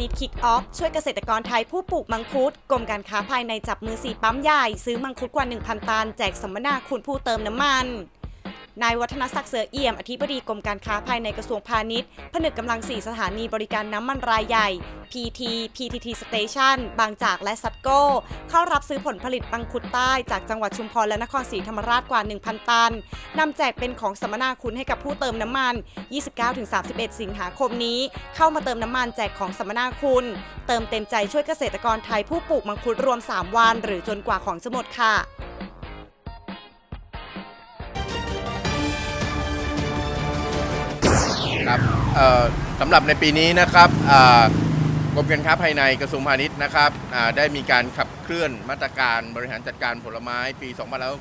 ณิชย์คิกออฟช่วยเกษตรกรไทยผู้ปลูกมังคุดกรมการค้าภายในจับมือสีปั๊มใหญ่ ซื้อมังคุดกว่า 1,000 ตัน แจกสัมมนาคุณผู้เติมน้ำมัน นายวัฒนศักดิ์เสือเอี่ยม อธิบดีกรมการค้าภายในกระทรวงพาณิชย์ ผนึกกำลัง 4 สถานีบริการน้ำมันรายใหญ่ PT PTT Station บางจากและซัตโก้ เข้ารับซื้อผลผลิตมังคุดใต้จากจังหวัดชุมพรและนครศรีธรรมราชกว่า 1,000 ตันนำแจกเป็นของสัมมนาคุณให้กับผู้เติมน้ำมัน 29-31 สิงหาคมนี้ เข้ามาเติมน้ำมันแจกของสัมมนาคุณ เติมเต็มใจช่วยเกษตรกรไทยผู้ปลูกมังคุดรวม 3 วัน หรือจนกว่าของจะหมดค่ะ ครับสำหรับในปีนี้นะครับกรมการค้าภายในกระทรวงพาณิชย์นะครับได้มีการขับเคลื่อนมาตรการบริหารจัดการผลไม้ปี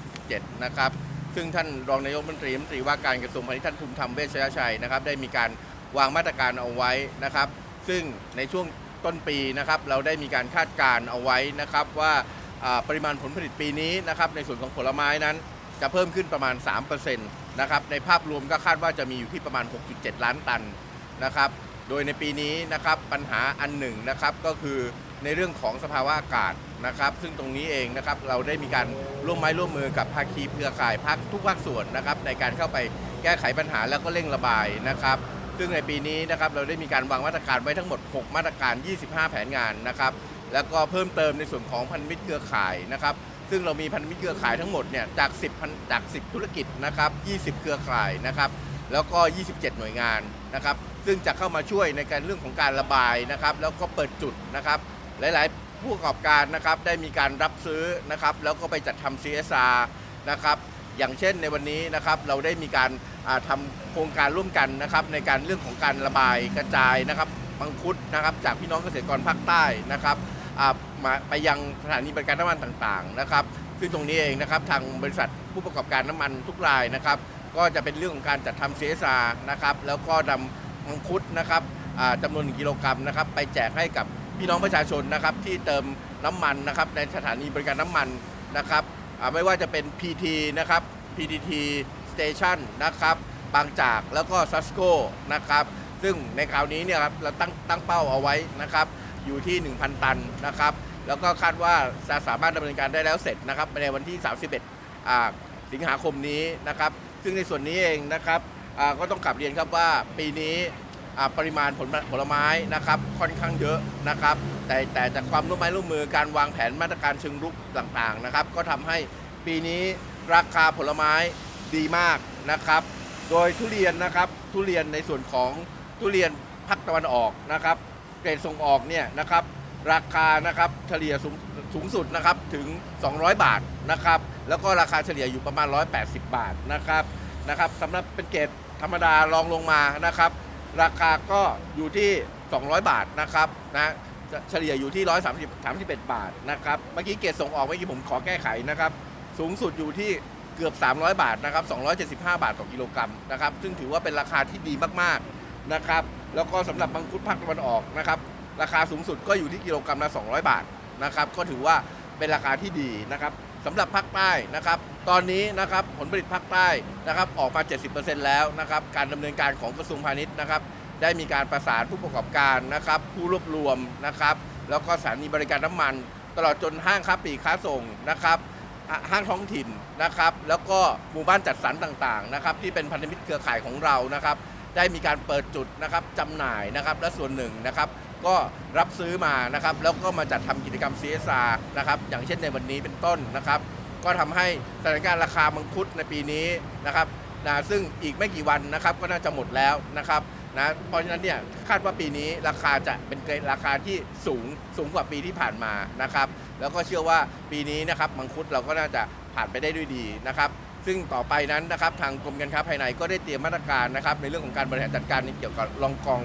2007นะครับซึ่งท่านรองนายกรัฐมนตรีรัฐมนตรีว่าการกระทรวงพาณิชย์ท่านภูมิธรรมเวชยชัยนะครับได้มีการวางมาตรการเอาไว้นะครับ ซึ่งในช่วงต้นปีนะครับเราได้มีการคาดการเอาไว้นะครับว่าปริมาณผลผลิตปีนี้นะครับในส่วนของผลไม้นั้น จะเพิ่มขึ้นประมาณ 3%นะครับในภาพรวมก็คาดว่าจะมีอยู่ที่ประมาณ 6.7 ล้านตันนะครับโดยในปีนี้นะครับปัญหาอันหนึ่งนะครับก็คือในเรื่องของสภาวะอากาศนะครับ ซึ่งตรงนี้เองนะครับเราได้มีการร่วมไม้ร่วมมือกับภาคีเครือข่ายภาคทุกภาคส่วนนะครับในการเข้าไปแก้ไขปัญหาแล้วก็เร่งระบายนะครับ ซึ่งในปีนี้นะครับเราได้มีการวางมาตรการไว้ทั้งหมด 6 มาตรการ 25 แผนงานนะครับ แล้วก็เพิ่มเติมในส่วนของพันธมิตรเครือข่ายนะครับ ซึ่งเรามีพันธมิตรเครือข่ายทั้งหมดเนี่ยจาก 10พันจาก 10 ธุรกิจนะครับ20 เครือข่ายนะครับแล้วก็ 27 หน่วยงานนะครับซึ่งจะเข้ามาช่วยในการเรื่องของการระบายนะครับแล้วก็เปิดจุดนะครับหลาย ๆ ผู้ประกอบการนะครับได้มีการรับซื้อนะครับแล้วก็ไปจัดทำ CSR นะครับอย่างเช่นในวันนี้นะครับเราได้มีการาทำโครงการร่วมกันนะครับในการเรื่องของการระบายกระจายนะครับมังคุดนะครับจากพี่น้องเกษตรกรภาคใต้นะครับ มาไปยังสถานีบริการน้ำมันต่างๆนะครับ ซึ่งตรงนี้เองนะครับทางบริษัทผู้ประกอบการน้ำมันทุกรายนะครับ ก็จะเป็นเรื่องของการจัดทำ CSR นะครับแล้วก็นำมังคุดนะครับจำนวน1กิโลกรัมนะครับไปแจกให้กับพี่น้องประชาชนนะครับที่เติมน้ำมันนะครับในสถานีบริการน้ำมันนะครับไม่ว่าจะเป็น PT นะครับ PTT Station นะครับบางจากแล้วก็ s a s c o นะครับซึ่งในคราวนี้เนี่ยครับเราตั้งตั้งเป้าเอาไว้นะครับ อยู่ที่ 1,000 ตันนะครับ แล้วก็คาดว่าจะสามารถดำเนินการได้แล้วเสร็จนะครับในวันที่ 31อ่าสิงหาคมนี้นะครับ ซึ่งในส่วนนี้เองนะครับก็ต้องกลับเรียนครับว่าปีนี้ปริมาณผลผลไม้นะครับค่อนข้างเยอะนะครับ แต่แต่จากความร่วมไม้ร่วมมือการวางแผนมาตรการเชิงรุกต่างๆนะครับ ก็ทำให้ปีนี้ราคาผลไม้ดีมากนะครับ โดยทุเรียนนะครับทุเรียนในส่วนของทุเรียนภาคตะวันออกนะครับ เกรดส่งออกเนี่ยนะครับราคานะครับเฉลี่ยสูงสูงสุดนะครับถึง 200 บาทนะครับแล้วก็ราคาเฉลี่ยอยู่ประมาณ 180 บาทนะครับนะครับสำหรับเป็นเกรดธรรมดารองลงมานะครับ ราคาก็อยู่ที่ 200 บาทนะครับนะเฉลี่ยอยู่ที่ 130 31 บาทนะครับเมื่อกี้เกรดส่งออกเมื่อกี้ผมขอแก้ไขนะครับสูงสุดอยู่ที่เกือบ 300 บาทนะครับ275 บาทต่อกิโลกรัมนะครับซึ่งถือว่าเป็นราคาที่ดีมากๆนะครับ แล้วก็สำหรับมังคุดภาคตะวันออกนะครับ ราคาสูงสุดก็อยู่ที่กิโลกรัมละ200 บาทนะครับ ก็ถือว่าเป็นราคาที่ดีนะครับสำหรับภาคใต้นะครับ ตอนนี้นะครับผลผลิตภาคใต้นะครับ ออกมา 70%แล้วนะครับ การดำเนินการของกระทรวงพาณิชย์นะครับ ได้มีการประสานผู้ประกอบการนะครับ ผู้รวบรวมนะครับ แล้วก็สถานีบริการน้ำมัน ตลอดจนห้างค้าปลีกค้าส่งนะครับห้างท้องถิ่นนะครับ แล้วก็หมู่บ้านจัดสรรต่างๆนะครับ ที่เป็นพันธมิตรเครือข่ายของเรานะครับ ได้มีการเปิดจุดนะครับจำหน่ายนะครับ และส่วนหนึ่งนะครับ ก็รับซื้อมานะครับ แล้วก็มาจัดทำกิจกรรม CSR นะครับ อย่างเช่นในวันนี้เป็นต้นนะครับ ก็ทำให้สถานการณ์ราคามังคุดในปีนี้นะครับนะซึ่งอีกไม่กี่วันนะครับ ก็น่าจะหมดแล้วนะครับนะเพราะฉะนั้นเนี่ยคาดว่าปีนี้ราคาจะเป็นเกรดราคาที่สูงสูงกว่าปีที่ผ่านมานะครับ แล้วก็เชื่อว่าปีนี้นะครับมังคุดเราก็น่าจะผ่านไปได้ด้วยดีนะครับ ซึ่งต่อไปนั้นนะครับทางกรมการค้าภายในก็ได้เตรียมมาตรการนะครับในเรื่องของการบริหารจัดการในเกี่ยวกับรองกอง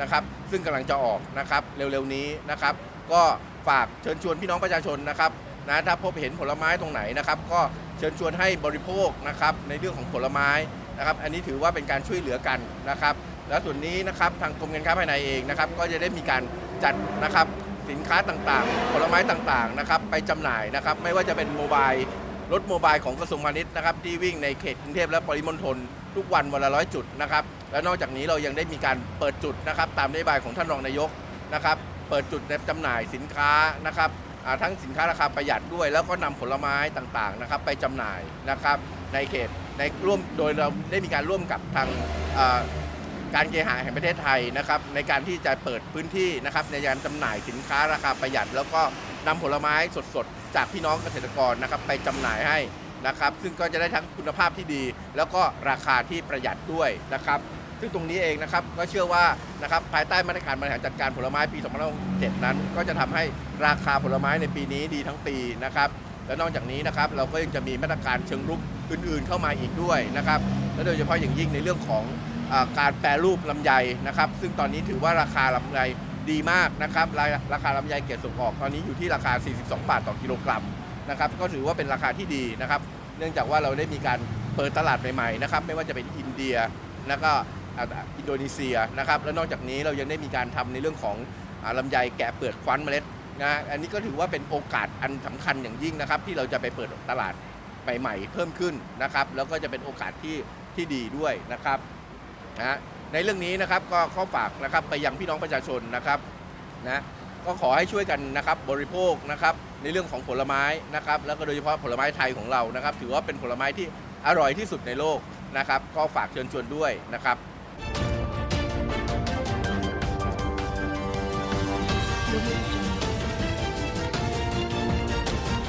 นะครับ ซึ่งกำลังจะออกนะครับเร็วๆนี้นะครับ ก็ฝากเชิญชวนพี่น้องประชาชนนะครับนะถ้าพบเห็นผลไม้ตรงไหนนะครับ ก็เชิญชวนให้บริโภคนะครับในเรื่องของผลไม้นะครับ อันนี้ถือว่าเป็นการช่วยเหลือกันนะครับ แล้วส่วนนี้นะครับทางกรมการค้าภายในเองนะครับ ก็จะได้มีการจัดนะครับสินค้าต่างๆ ผลไม้ต่างๆนะครับ ไปจำหน่ายนะครับ ไม่ว่าจะเป็นโมบาย รถโมบายของกระทรวงพาณิชย์นะครับที่วิ่งในเขตกรุงเทพและปริมณฑลทุกวันวันละร้อยจุดนะครับและนอกจากนี้เรายังได้มีการเปิดจุดนะครับตามนโยบายของท่านรองนายกนะครับเปิดจุดในจำหน่ายสินค้านะครับทั้งสินค้าราคาประหยัดด้วย แล้วก็นำผลไม้ต่างๆนะครับไปจำหน่ายนะครับในเขตในร่วมโดยเราได้มีการร่วมกับทางการเคหะแห่งประเทศไทยนะครับในการที่จะเปิดพื้นที่นะครับในการจำหน่ายสินค้าราคาประหยัด แล้วก็นำผลไม้สดๆ จากพี่น้องเกษตรกรนะครับไปจำหน่ายให้นะครับ ซึ่งก็จะได้ทั้งคุณภาพที่ดี แล้วก็ราคาที่ประหยัดด้วยนะครับ ซึ่งตรงนี้เองนะครับก็เชื่อว่านะครับภายใต้มาตรการบริหารจัดการผลไม้ปี2007นั้น ก็จะทำให้ราคาผลไม้ในปีนี้ดีทั้งปีนะครับและนอกจากนี้นะครับเราก็ยังจะมีมาตรการเชิงรุกอื่นๆเข้ามาอีกด้วยนะครับและโดยเฉพาะอย่างยิ่งในเรื่องของอการแปรรูปลำไยนะครับ ซึ่งตอนนี้ถือว่าราคาลำไย ดีมากนะครับราราคาลำไยเกรดส่งออกตอนนี้อยู่ที่ราคา 42 บาทต่อกิโลกรัมนะครับก็ถือว่าเป็นราคาที่ดีนะครับ เนื่องจากว่าเราได้มีการเปิดตลาดใหม่ๆนะครับไม่ว่าจะเป็นอินเดียแล้วก็อินโดนีเซียนะครับแล้วนอกจากนี้เรายังได้มีการทำในเรื่องของอาลำไยแกะเปลือกควันเมล็ดนะอันนี้ก็ถือว่าเป็นโอกาสอันสำคัญอย่างยิ่งนะครับ ที่เราจะไปเปิดตลาดใหม่ๆเพิ่มขึ้นนะครับ แล้วก็จะเป็นโอกาสที่ที่ดีด้วยนะครับนะ ในเรื่องนี้นะครับก็ข้อฝากนะครับไปยังพี่น้องประชาชนนะครับนะก็ขอให้ช่วยกันนะครับบริโภคนะครับในเรื่องของผลไม้นะครับแล้วก็โดยเฉพาะผลไม้ไทยของเรานะครับ ถือว่าเป็นผลไม้ที่อร่อยที่สุดในโลกนะครับ ก็ฝากเชิญชวนด้วยนะครับ